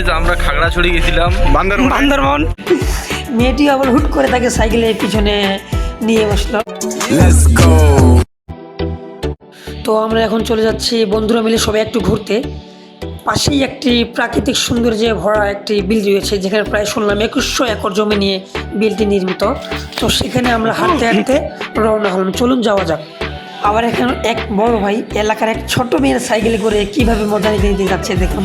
Guys আমরা খাগড়াছড়ি গেছিলাম। বান্দরবন। বান্দরবন। মেয়েটি আবার হুট করে তাকে সাইকেলের পিছনে নিয়ে বসল। তো আমরা এখন চলে যাচ্ছি বন্ধুরা মিলে সবাই একটু ঘুরতে। পাশেই একটি প্রাকৃতিক সৌন্দর্যে ভরা একটি বিল রয়েছে যেখানে প্রায় শুনলাম একুশশো একর জমি নিয়ে বিলটি নির্মিত। তো সেখানে আমরা হাঁটতে হাঁটতে রওনা হলাম। চলুন যাওয়া যাক। আবার এখানে এক বড় ভাই এলাকার এক ছোট মেয়ের সাইকেলে করে কীভাবে মজা নিতে নিতে যাচ্ছে দেখুন।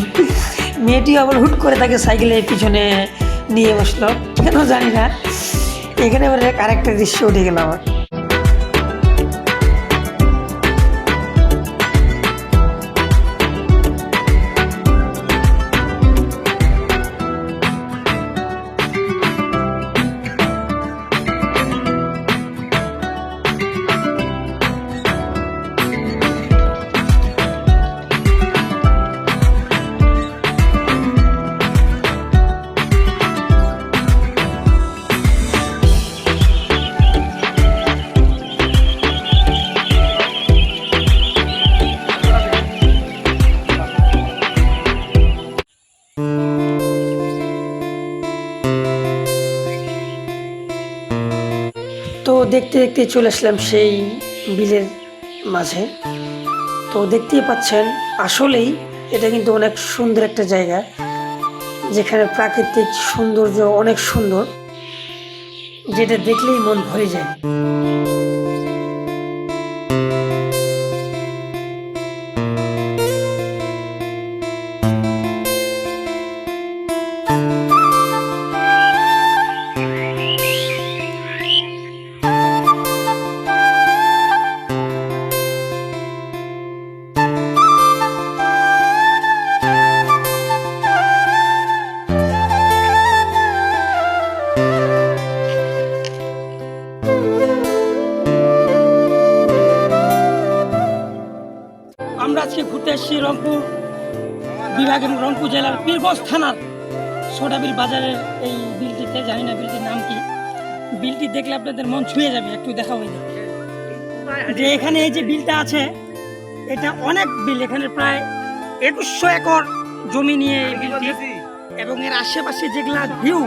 মেয়েটি আবার হুট করে তাকে সাইকেলের পিছনে নিয়ে বসল। কেন জানি না। এখানে আবার আরেকটা দৃশ্য উঠে গেল আমার। দেখতে দেখতে চলে আসলাম সেই বিলের মাঝে। তো দেখতেই পাচ্ছেন, আসলেই এটা কিন্তু অনেক সুন্দর একটা জায়গা, যেখানে প্রাকৃতিক সৌন্দর্য অনেক সুন্দর, যেটা দেখলেই মন ভরে যায়। এসেছি রংপুর বিভাগ এবং রংপুর জেলার পীরগঞ্জ থানার সোডাবিল বাজারের এই বিলটিতে, জানি না বিলটির নাম কি। বিলটি দেখলে আপনাদের মন ছুঁয়ে যাবে, একটু দেখা হয়নি যে এখানে এই যে বিলটা আছে, এটা অনেক বিল, এখানে প্রায় একুশশো একর জমি নিয়ে এই বিলটি। এবং এর আশেপাশে যেগুলা ভিউ,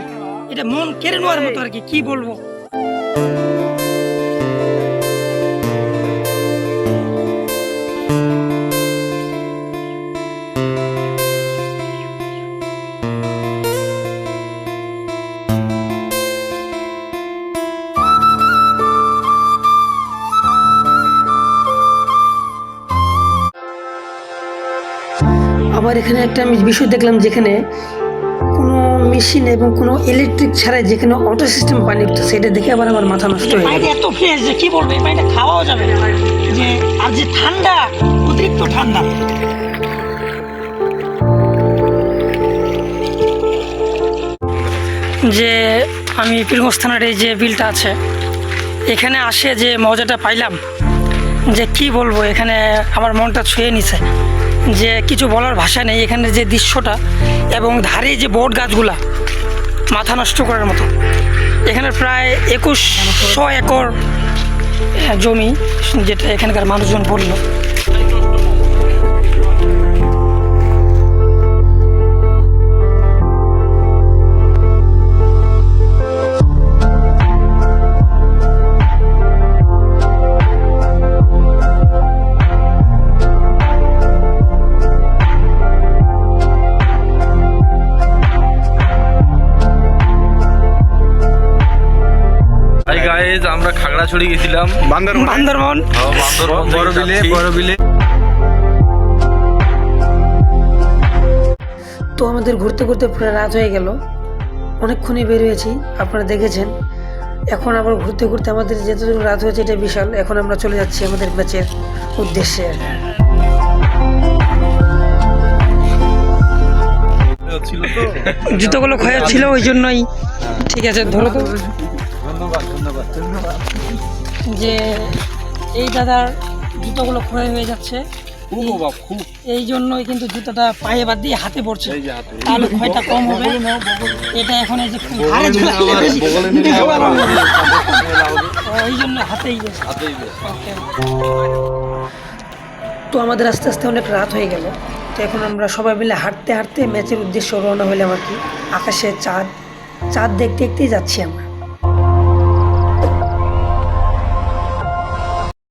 এটা মন কেড়ে নেওয়ার মতো আর কি বলব? আবার এখানে একটা আমি বিষয় দেখলাম যেখানে কোনো মেশিন এবং কোনো ইলেকট্রিক ছাড়াই যেখানে অটো সিস্টেম পানি উঠতো সেটা দেখে আবার আমার মাথা নষ্ট হয়ে গেল। এত ফ্রেশ যে কি বলব? এই পানিটা খাওয়াও যাবে যে আর যে ঠান্ডা অতিরিক্ত ঠান্ডা। যে আমি পীরগঞ্জ থানার এই যে বিলটা আছে এখানে আসে যে মজাটা পাইলাম যে কি বলব এখানে আমার মনটা ছুঁয়ে নিছে। যে কিছু বলার ভাষা নেই এখানে যে দৃশ্যটা এবং ধারে যে বট গাছগুলা মাথা নষ্ট করার মতো। এখানে প্রায় একুশশো একর জমি যেটা এখানকার মানুষজন বলল। আমরা খাগড়াছড়ি গেছিলাম। বান্দরবন। বান্দরবন। হ্যাঁ, বান্দরবন থেকে বড় বিলে যাচ্ছি। বড় বিলে তো আমাদের ঘুরতে ঘুরতে পুরো রাত হয়ে গেল। অনেকক্ষণই বের হয়েছি আপনারা দেখেছেন। এখন আবার ঘুরতে ঘুরতে আমাদের যেতটুকু রাত হয়েছে এটা বিশাল। এখন আমরা চলে যাচ্ছি আমাদের ম্যাচের উদ্দেশ্যে। জুতোগুলো ক্ষয় ছিল ওই জন্যই। ঠিক আছে ধরো তো। ধন্যবাদ ধন্যবাদ ধন্যবাদ। যে এই দাদার জুতোগুলো ক্ষয় হয়ে যাচ্ছে। খুব এই জন্যই কিন্তু জুতোটা পায়ে বাদ দিয়ে হাতে পড়ছে। তাহলে ক্ষয়টা কম হবে। এটা এখন এই যে। ওই জন্য হাতেই। তো আমাদের আস্তে আস্তে অনেক রাত হয়ে গেল। তো এখন আমরা সবাই মিলে হাঁটতে হাঁটতে ম্যাচের উদ্দেশ্য রওনা হলাম আর কি। আকাশে চাঁদ চাঁদ দেখতে দেখতেই যাচ্ছি আমরা।